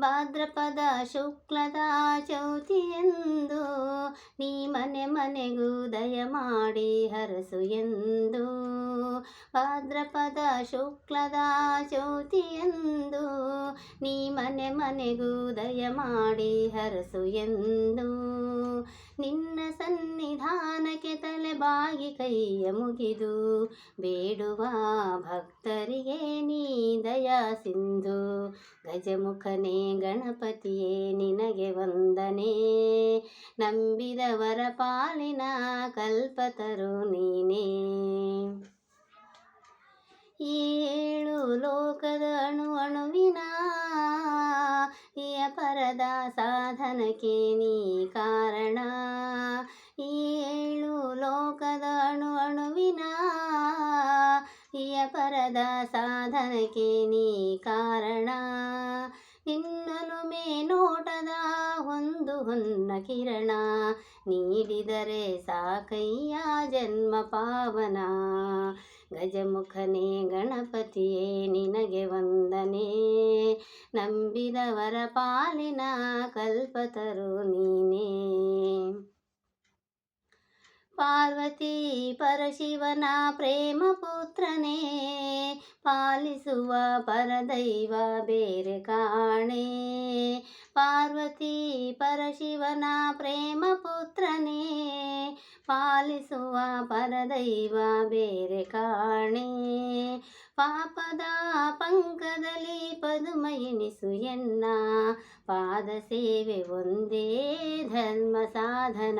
ಭಾದ್ರಪದ ಶುಕ್ಲದ ಚೌತಿಯೆಂದು ನೀ ಮನೆ ಮನೆಗೂ ದಯ ಮಾಡಿ ಹರಸು ಎಂದು. ಭಾದ್ರಪದ ಶುಕ್ಲದ ಚೌತಿಯೆಂದು ನೀ ಮನೆ ಮನೆಗೂ ದಯ ಮಾಡಿ ಹರಸು ಎಂದು. ನಿನ್ನ ಸನ್ನಿಧಾನಕ್ಕೆ ತಲೆ ಬಾಗಿ ಕೈಯ ಮುಗಿದು ಬೇಡುವ ಭಕ್ತರಿಗೆ ನೀ ದಯಾ ಸಿಂಧು. ಗಜಮುಖನೇ ಗಣಪತಿಯೇ, ನಿನಗೆ ವಂದನೆ. ನಂಬಿದವರ ಪಾಲಿನ ಕಲ್ಪತರು ನೀನೇ. ಏಳು ಲೋಕದ ಅಣು ಅಣುವಿನ ಈ ಅಪರದ ಸಾಧನಕ್ಕೆ ನೀ ಕಾರಣ. ಏಳು ಲೋಕದ ಅಣು ಅಣುವಿನ ಈ ಪರದ ಸಾಧನಕ್ಕೆ ನೀ ಕಾರಣ. ನಿನ್ನನು ಮೇನೋಟದ ಒಂದು ಹೊನ್ನ ಕಿರಣ ನೀಡಿದರೆ ಸಾಕಯ್ಯ ಜನ್ಮ ಪಾವನ. ಗಜಮುಖನೇ ಗಣಪತಿಯೇ, ನಿನಗೆ ವಂದನೆ. ನಂಬಿದವರ ಪಾಲಿನ ಕಲ್ಪತರು ನೀನೇ. ಪಾರ್ವತಿ ಪರಶಿವನ ಪ್ರೇಮ ಪುತ್ರನೇ, ಪಾಲಿಸುವ ಪರದೈವ ಬೇರೆ ಕಾಣೆ. ಪಾರ್ವತಿ ಪರಶಿವನ ಪ್ರೇಮ ಪುತ್ರನೇ ಪಾಲಿಸುವ ಪರದೈವ ಬೇರೆ ಕಾಣೆ ಪಾಪದ ಪಂಕದಲ್ಲಿ ಪದುಮ ಎನಿಸು ಎನ್ನ ಪಾದ ಸೇವೆ ಒಂದೇ ಧರ್ಮ ಸಾಧನ